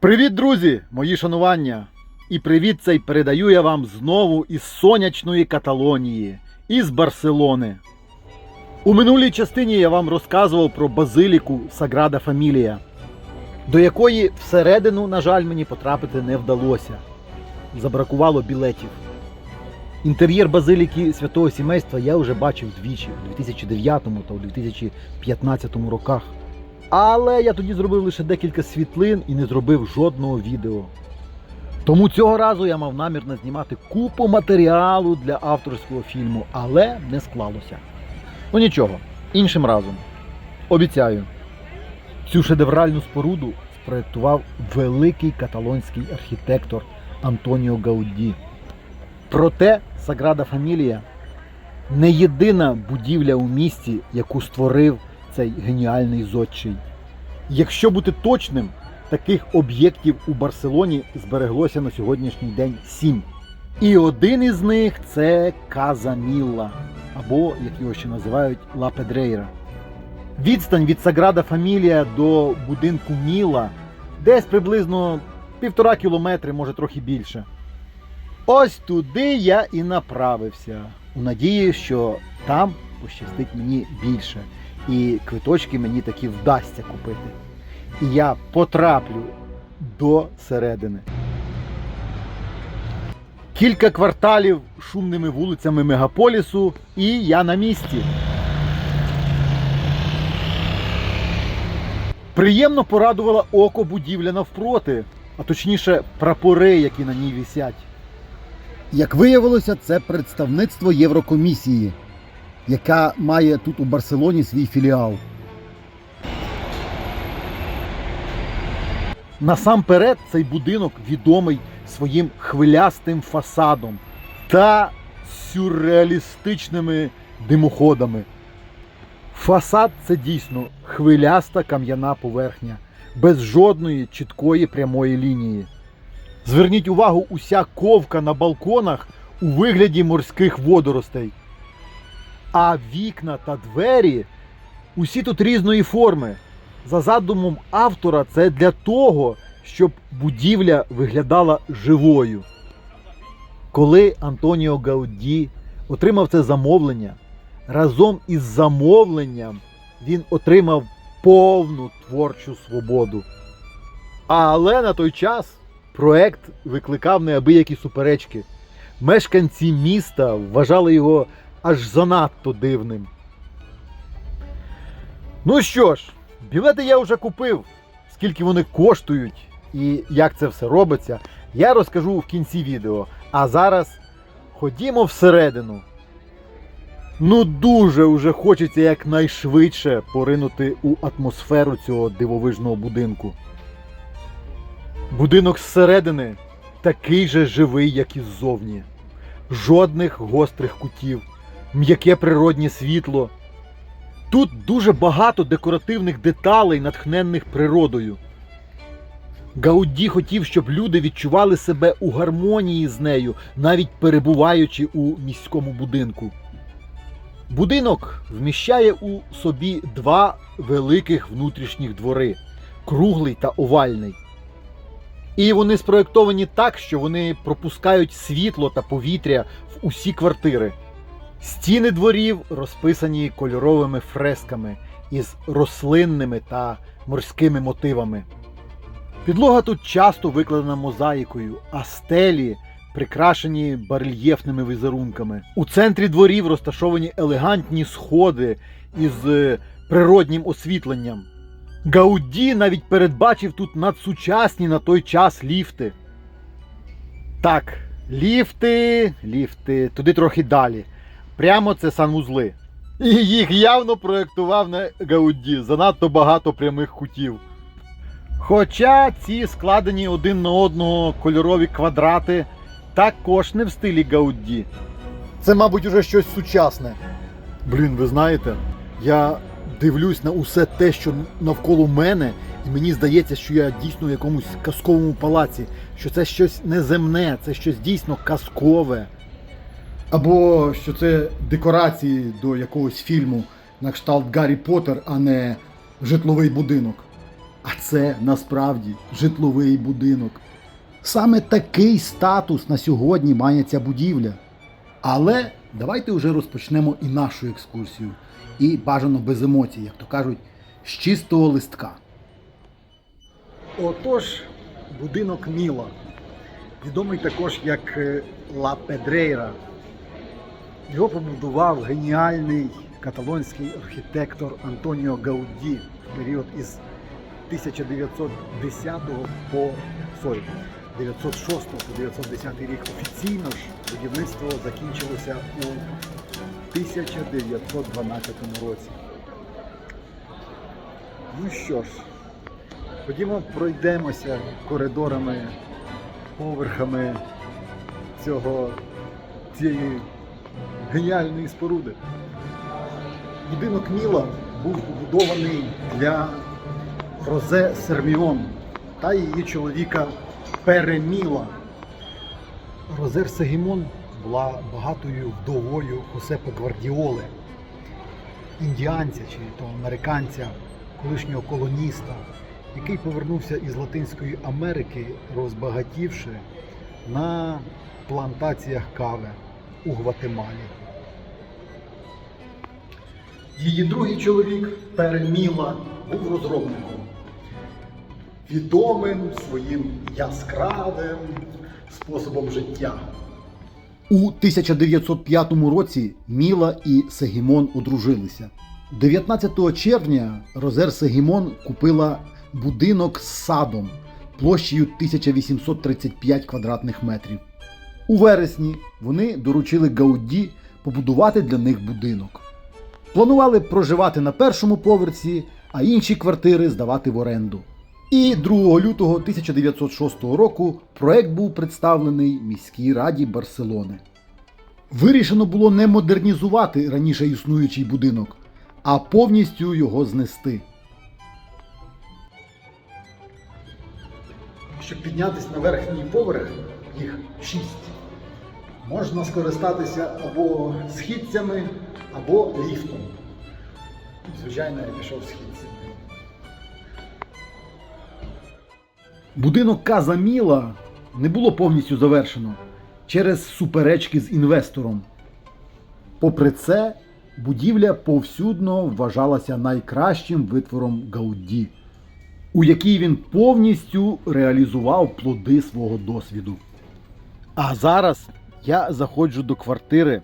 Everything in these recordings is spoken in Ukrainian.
Привіт, друзі! Мої шанування! І привіт цей передаю я вам знову із сонячної Каталонії, із Барселони. У минулій частині я вам розказував про базиліку Саграда Фамілія, до якої всередину, на жаль, мені потрапити не вдалося. Забракувало білетів. Інтер'єр базиліки святого сімейства я вже бачив двічі у 2009 та у 2015 роках. Але я тоді зробив лише декілька світлин і не зробив жодного відео. Тому цього разу я мав намір знімати купу матеріалу для авторського фільму, але не склалося. Ну нічого, іншим разом. Обіцяю, цю шедевральну споруду спроєктував великий каталонський архітектор Антоніо Гауді. Проте Саграда Фамілія не єдина будівля у місті, яку створив цей геніальний зодчий. Якщо бути точним, таких об'єктів у Барселоні збереглося на сьогоднішній день сім. І один із них це Каза Мілла, або, як його ще називають, Ла Педрейра. Відстань від Саграда Фамілія до будинку Міла десь приблизно півтора кілометри, може трохи більше. Ось туди я і направився, у надії, що там пощастить мені більше, і квиточки мені таки вдасться купити. І я потраплю до середини. Кілька кварталів шумними вулицями мегаполісу, і я на місці. Приємно порадувала око будівля навпроти, а точніше прапори, які на ній висять. Як виявилося, це представництво Єврокомісії, яка має тут у Барселоні свій філіал. Насамперед цей будинок відомий своїм хвилястим фасадом та сюрреалістичними димоходами. Фасад це дійсно хвиляста кам'яна поверхня, без жодної чіткої прямої лінії. Зверніть увагу, уся ковка на балконах у вигляді морських водоростей. А вікна та двері усі тут різної форми. За задумом автора, це для того, щоб будівля виглядала живою. Коли Антоніо Гауді отримав це замовлення, разом із замовленням він отримав повну творчу свободу. Але на той час проект викликав неабиякі суперечки. Мешканці міста вважали його аж занадто дивним. Ну що ж, білети я вже купив. Скільки вони коштують і як це все робиться, я розкажу в кінці відео. А зараз ходімо всередину. Ну дуже вже хочеться якнайшвидше поринути у атмосферу цього дивовижного будинку. Будинок зсередини такий же живий, як і ззовні. Жодних гострих кутів, м'яке природнє світло. Тут дуже багато декоративних деталей, натхненних природою. Гауді хотів, щоб люди відчували себе у гармонії з нею, навіть перебуваючи у міському будинку. Будинок вміщає у собі два великих внутрішніх двори круглий та овальний. І вони спроєктовані так, що вони пропускають світло та повітря в усі квартири. Стіни дворів розписані кольоровими фресками із рослинними та морськими мотивами. Підлога тут часто викладена мозаїкою, а стелі прикрашені барельєфними візерунками. У центрі дворів розташовані елегантні сходи із е, природнім освітленням. Гауді навіть передбачив тут надсучасні на той час ліфти. Так, ліфти, ліфти, туди трохи далі. Прямо це санвузли. І їх явно проєктував не Гауді, занадто багато прямих кутів. Хоча ці складені один на одного кольорові квадрати також не в стилі Гауді. Це, мабуть, уже щось сучасне. Блін, ви знаєте, я дивлюсь на усе те, що навколо мене, і мені здається, що я дійсно в якомусь казковому палаці, що це щось неземне, це щось дійсно казкове. Або що це декорації до якогось фільму на кшталт Гаррі Поттер, а не житловий будинок. А це насправді житловий будинок. Саме такий статус на сьогодні має ця будівля. Але давайте вже розпочнемо і нашу екскурсію. І бажано без емоцій, як то кажуть, з чистого листка. Отож, будинок Міла, відомий також як е, Ла Педрейра. Його побудував геніальний каталонський архітектор Антоніо Гауді в період із 1910 по sorry, 906 по 910 рік. Офіційно ж будівництво закінчилося у 1912 році. Ну що ж, Ходімо, пройдемося коридорами, поверхами цього, цієї геніальної споруди. Будинок Міла був побудований для Розе Серміон та її чоловіка Переміла. Розер Сегімон була багатою вдовою Хосепа Гвардіоли, індіанця чи то американця, колишнього колоніста, який повернувся із Латинської Америки, розбагатівши на плантаціях кави у Гватемалі. Її другий чоловік Переміла був розробником, відомим своїм яскравим способом життя. У 1905 році Міла і Сегімон одружилися. 19 червня Розер Сегімон купила будинок з садом площею 1835 квадратних метрів. У вересні вони доручили Гауді побудувати для них будинок. Планували проживати на першому поверсі, а інші квартири здавати в оренду. І 2 лютого 1906 року проект був представлений міській раді Барселони. Вирішено було не модернізувати раніше існуючий будинок, а повністю його знести. Щоб піднятися на верхній поверх, їх шість, можна скористатися або східцями, або ліфтом. Звичайно, я пішов східцями. Будинок Каза Міла не було повністю завершено через суперечки з інвестором. Попри це, будівля повсюдно вважалася найкращим витвором Гауді, у якій він повністю реалізував плоди свого досвіду. А зараз я заходжу до квартири,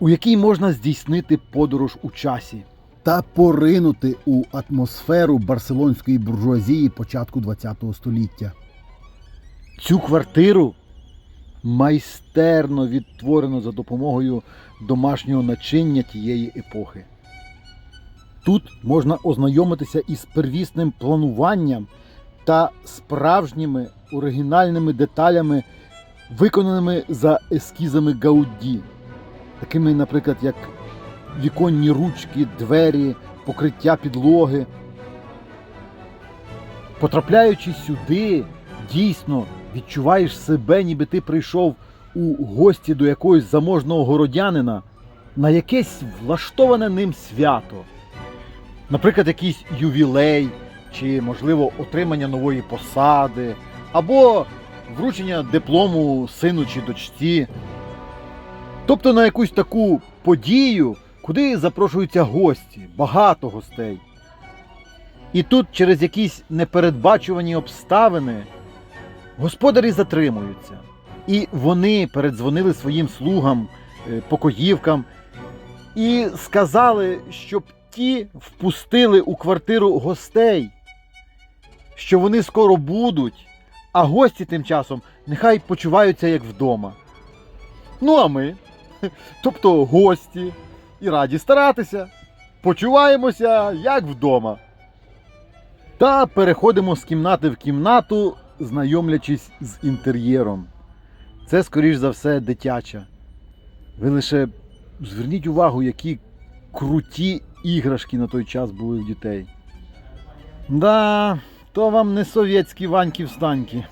у якій можна здійснити подорож у часі та поринути у атмосферу барселонської буржуазії початку ХХ століття. Цю квартиру майстерно відтворено за допомогою домашнього начиння тієї епохи. Тут можна ознайомитися із первісним плануванням та справжніми оригінальними деталями, виконаними за ескізами Гауді, такими, наприклад, як віконні ручки, двері, покриття підлоги. Потрапляючи сюди, дійсно відчуваєш себе, ніби ти прийшов у гості до якогось заможного городянина на якесь влаштоване ним свято. Наприклад, якийсь ювілей, чи, можливо, отримання нової посади, або вручення диплому сину чи дочці. Тобто на якусь таку подію, куди запрошуються гості, багато гостей. І тут через якісь непередбачувані обставини господарі затримуються. І вони передзвонили своїм слугам, е, покоївкам і сказали, щоб ті впустили у квартиру гостей, що вони скоро будуть, а гості тим часом нехай почуваються як вдома. Ну а ми, тобто гості, і раді старатися, почуваємося як вдома. Та переходимо з кімнати в кімнату, знайомлячись з інтер'єром. Це, скоріш за все, дитяча. Ви лише зверніть увагу, які круті іграшки на той час були в дітей. Да, то вам не совєтські ваньки встаньки.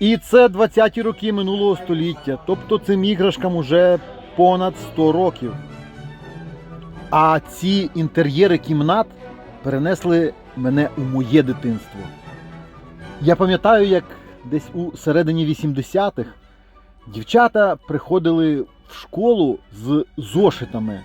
І це 20-ті роки минулого століття, тобто цим іграшкам уже понад 100 років. А ці інтер'єри кімнат перенесли мене у моє дитинство. Я пам'ятаю, як десь у середині 80-х дівчата приходили в школу з зошитами.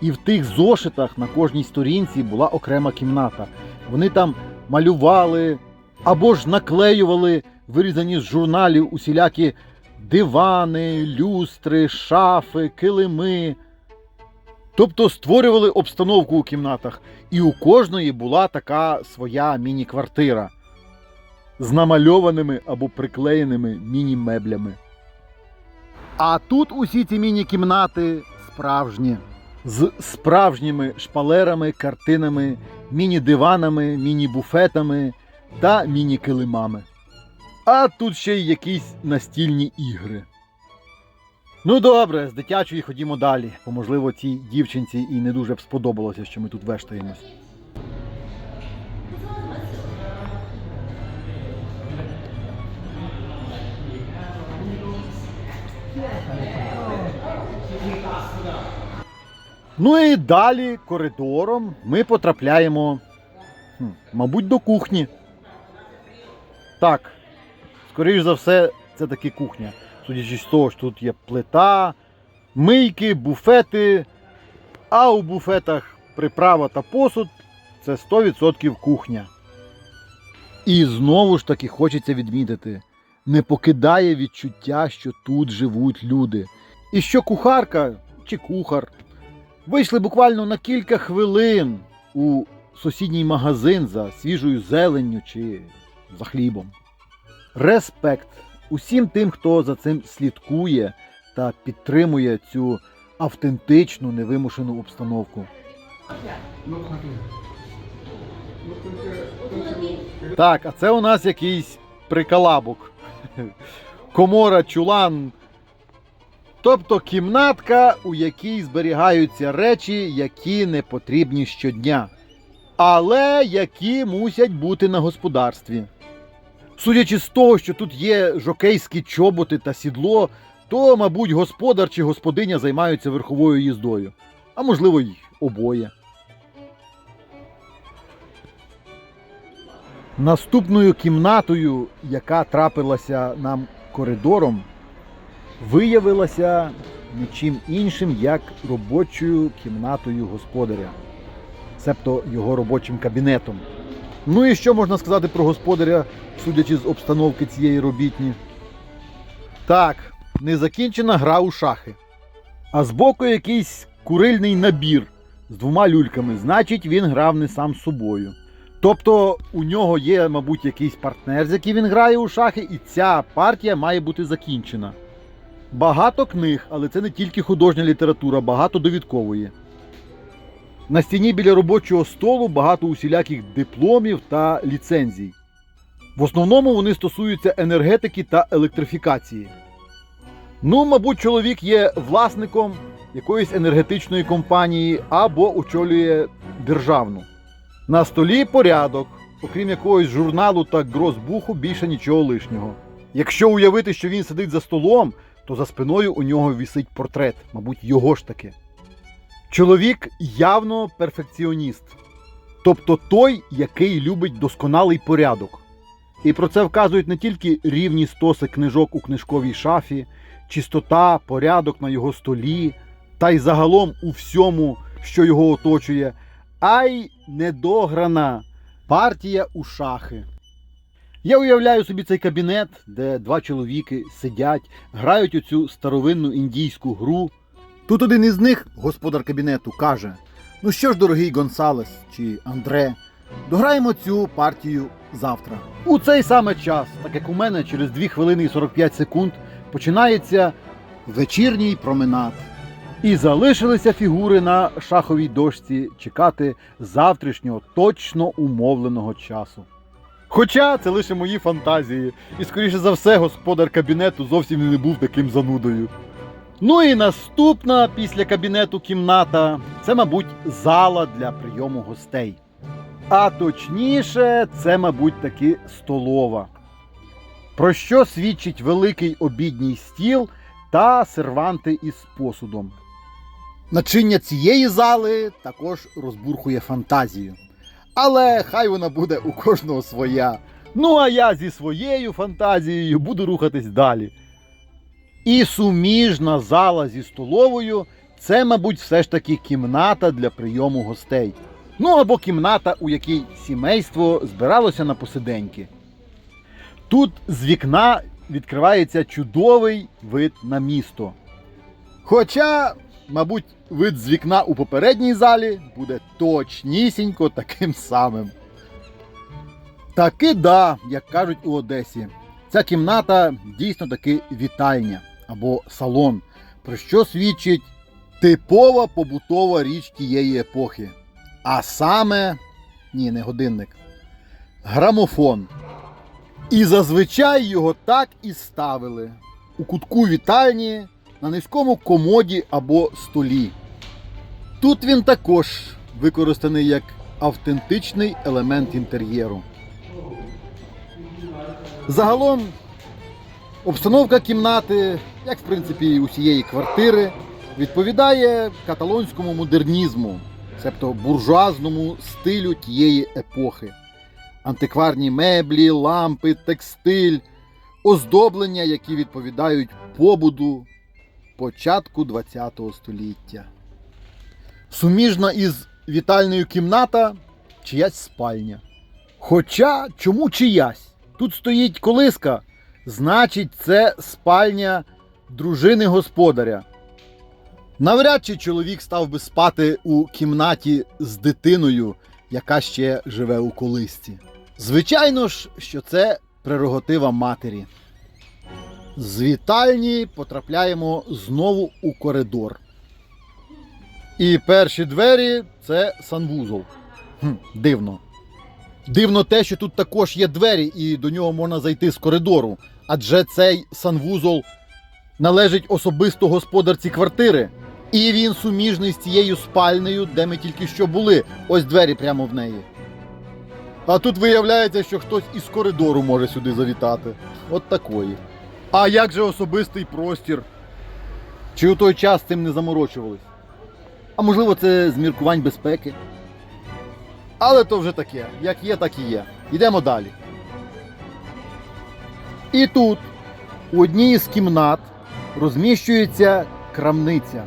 І в тих зошитах на кожній сторінці була окрема кімната. Вони там малювали або ж наклеювали вирізані з журналів усілякі дивани, люстри, шафи, килими. Тобто створювали обстановку у кімнатах, і у кожної була така своя міні-квартира з намальованими або приклеєними міні-меблями. А тут усі ці міні-кімнати справжні. З справжніми шпалерами, картинами, міні-диванами, міні-буфетами та міні-килимами. А тут ще й якісь настільні ігри. Ну добре, з дитячої ходімо далі, бо можливо цій дівчинці і не дуже б сподобалося, що ми тут вештаємось. Ну і далі коридором ми потрапляємо, мабуть, до кухні. Так, скоріш за все, це таки кухня. Судячи з того, що тут є плита, мийки, буфети, а у буфетах приправа та посуд це 100% кухня. І знову ж таки хочеться відмітити, не покидає відчуття, що тут живуть люди. І що кухарка чи кухар вийшли буквально на кілька хвилин у сусідній магазин за свіжою зеленню чи за хлібом. Респект усім тим, хто за цим слідкує та підтримує цю автентичну невимушену обстановку. Так, а це у нас якийсь прикалабок. Комора, чулан. Тобто кімнатка, у якій зберігаються речі, які не потрібні щодня, але які мусять бути на господарстві. Судячи з того, що тут є жокейські чоботи та сідло, то, мабуть, господар чи господиня займаються верховою їздою, а можливо, й обоє. Наступною кімнатою, яка трапилася нам коридором, виявилася нічим іншим, як робочою кімнатою господаря, себто його робочим кабінетом. Ну і що можна сказати про господаря, судячи з обстановки цієї робітні? Так, незакінчена гра у шахи. А збоку якийсь курильний набір з двома люльками, значить, він грав не сам собою. Тобто у нього є, мабуть, якийсь партнер, з яким він грає у шахи, і ця партія має бути закінчена. Багато книг, але це не тільки художня література, багато довідкової. На стіні біля робочого столу багато усіляких дипломів та ліцензій. В основному вони стосуються енергетики та електрифікації. Ну, мабуть, чоловік є власником якоїсь енергетичної компанії або очолює державну. На столі порядок, окрім якогось журналу та грозбуху, більше нічого лишнього. Якщо уявити, що він сидить за столом, то за спиною у нього вісить портрет, мабуть, його ж таки. Чоловік явно перфекціоніст, тобто той, який любить досконалий порядок. І про це вказують не тільки рівні стоси книжок у книжковій шафі, чистота, порядок на його столі, та й загалом у всьому, що його оточує, а й недограна партія у шахи. Я уявляю собі цей кабінет, де два чоловіки сидять, грають у цю старовинну індійську гру. Тут один із них, господар кабінету, каже: Ну що ж, дорогий Гонсалес чи Андре, дограємо цю партію завтра. У цей саме час, так як у мене через 2 хвилини і 45 секунд, починається вечірній променад. І залишилися фігури на шаховій дошці чекати завтрашнього точно умовленого часу. Хоча це лише мої фантазії, і скоріше за все, господар кабінету зовсім не був таким занудою. Ну і наступна після кабінету кімната це, мабуть, зала для прийому гостей. А точніше, це, мабуть, таки столова. Про що свідчить великий обідній стіл та серванти із посудом. Начиння цієї зали також розбурхує фантазію. Але хай вона буде у кожного своя. Ну а я зі своєю фантазією буду рухатись далі. І суміжна зала зі столовою це, мабуть, все ж таки кімната для прийому гостей. Ну або кімната, у якій сімейство збиралося на посиденьки. Тут з вікна відкривається чудовий вид на місто. Хоча, мабуть, вид з вікна у попередній залі буде точнісінько таким самим. Таки да, як кажуть у Одесі. Ця кімната дійсно таки вітальня або салон, про що свідчить типова побутова річ тієї епохи. А саме, ні, не годинник, грамофон. І зазвичай його так і ставили у кутку вітальні на низькому комоді або столі. Тут він також використаний як автентичний елемент інтер'єру. Загалом обстановка кімнати, як в принципі і усієї квартири, відповідає каталонському модернізму, себто буржуазному стилю тієї епохи. Антикварні меблі, лампи, текстиль, оздоблення, які відповідають побуду початку ХХ століття. Суміжна із вітальною кімната чиясь спальня. Хоча чому чиясь? Тут стоїть колиска, значить, це спальня дружини господаря. Навряд чи чоловік став би спати у кімнаті з дитиною, яка ще живе у колисці. Звичайно ж, що це прерогатива матері. З вітальні потрапляємо знову у коридор. І перші двері це санвузол. Хм, дивно. Дивно те, що тут також є двері, і до нього можна зайти з коридору. Адже цей санвузол належить особисто господарці квартири. І він суміжний з цією спальнею, де ми тільки що були. Ось двері прямо в неї. А тут виявляється, що хтось із коридору може сюди завітати. От такої. А як же особистий простір? Чи у той час цим не заморочувались? А можливо, це з міркувань безпеки? Але то вже таке, як є, так і є. Йдемо далі. І тут, у одній з кімнат, розміщується крамниця,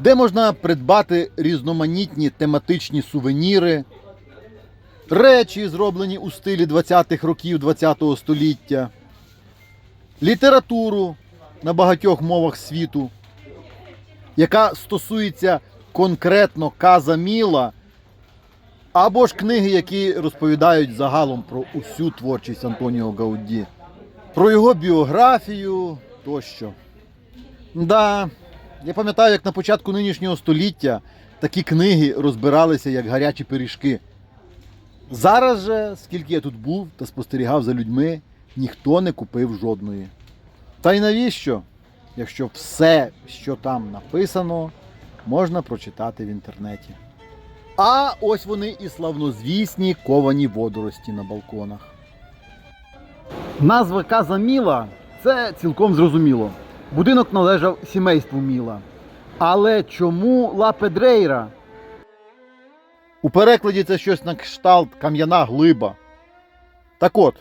де можна придбати різноманітні тематичні сувеніри, речі, зроблені у стилі 20-х років ХХ століття, літературу на багатьох мовах світу, яка стосується конкретно Каза Міла, або ж книги, які розповідають загалом про усю творчість Антоніо Гауді, про його біографію тощо. Да, я пам'ятаю, як на початку нинішнього століття такі книги розбиралися як гарячі пиріжки. Зараз же, скільки я тут був та спостерігав за людьми, ніхто не купив жодної. Та й навіщо? Якщо все, що там написано, можна прочитати в інтернеті. А ось вони і славнозвісні ковані водорості на балконах. Назва Каза Міла це цілком зрозуміло. Будинок належав сімейству Міла. Але чому Ла Педрейра? У перекладі це щось на кшталт кам'яна глиба. Так от,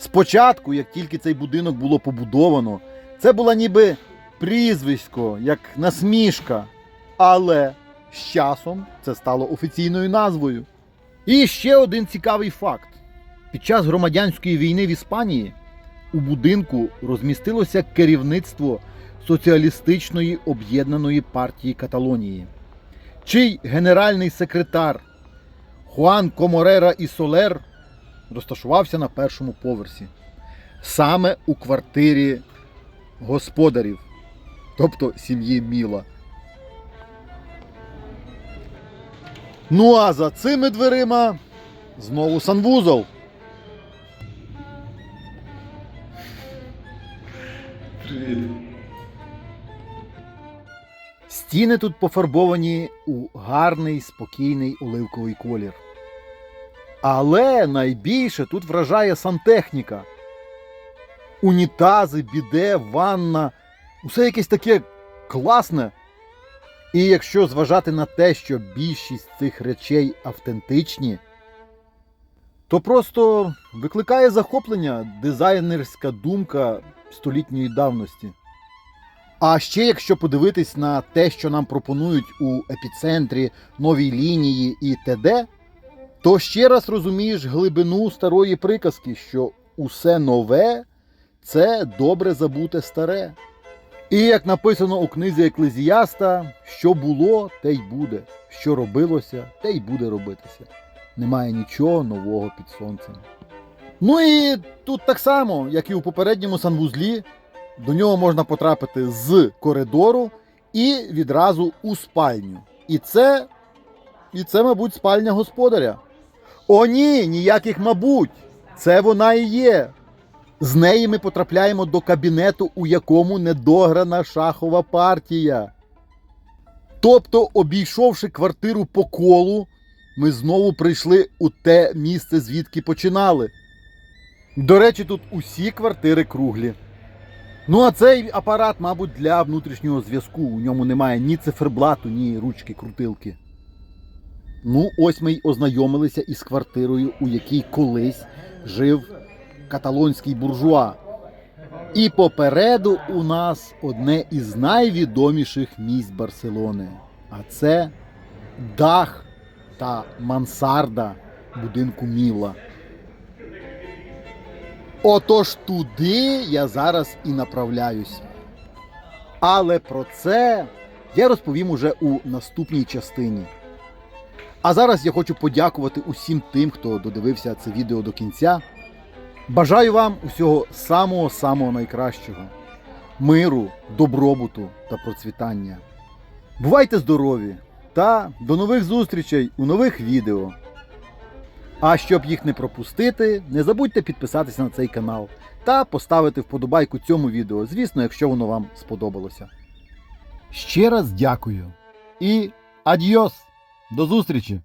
спочатку, як тільки цей будинок було побудовано, це була ніби прізвисько, як насмішка. Але з часом це стало офіційною назвою. І ще один цікавий факт: під час громадянської війни в Іспанії у будинку розмістилося керівництво Соціалістичної об'єднаної партії Каталонії, чий генеральний секретар Хуан Коморера і Солер розташувався на першому поверсі, саме у квартирі господарів, тобто сім'ї Міла. Ну а за цими дверима знову санвузол. Стіни тут пофарбовані у гарний спокійний оливковий колір. Але найбільше тут вражає сантехніка. Унітази, біде, ванна, усе якесь таке класне. І якщо зважати на те, що більшість цих речей автентичні, То просто викликає захоплення дизайнерська думка столітньої давності. А ще якщо подивитись на те, що нам пропонують у епіцентрі, новій лінії і т.д., то ще раз розумієш глибину старої приказки, що усе нове це добре забуте старе. І як написано у книзі Еклезіаста, що було, те й буде, що робилося, те й буде робитися. Немає нічого нового під сонцем. Ну і тут так само, як і у попередньому санвузлі, до нього можна потрапити з коридору і відразу у спальню. І це, і це, мабуть, спальня господаря. О, ні, ніяких, мабуть, це вона і є. З неї ми потрапляємо до кабінету, у якому недограна шахова партія. Тобто, обійшовши квартиру по колу, ми знову прийшли у те місце, звідки починали. До речі, тут усі квартири круглі. Ну, а цей апарат, мабуть, для внутрішнього зв'язку. У ньому немає ні циферблату, ні ручки крутилки. Ну, ось ми й ознайомилися із квартирою, у якій колись жив каталонський буржуа. І попереду у нас одне із найвідоміших місць Барселони. А це дах та мансарда будинку Міла. Отож туди я зараз і направляюсь. Але про це я розповім уже у наступній частині. А зараз я хочу подякувати усім тим, хто додивився це відео до кінця. Бажаю вам усього самого-самого найкращого, миру, добробуту та процвітання. Бувайте здорові та до нових зустрічей у нових відео. А щоб їх не пропустити, не забудьте підписатися на цей канал та поставити вподобайку цьому відео, звісно, якщо воно вам сподобалося. Ще раз дякую і адьос! До зустрічі!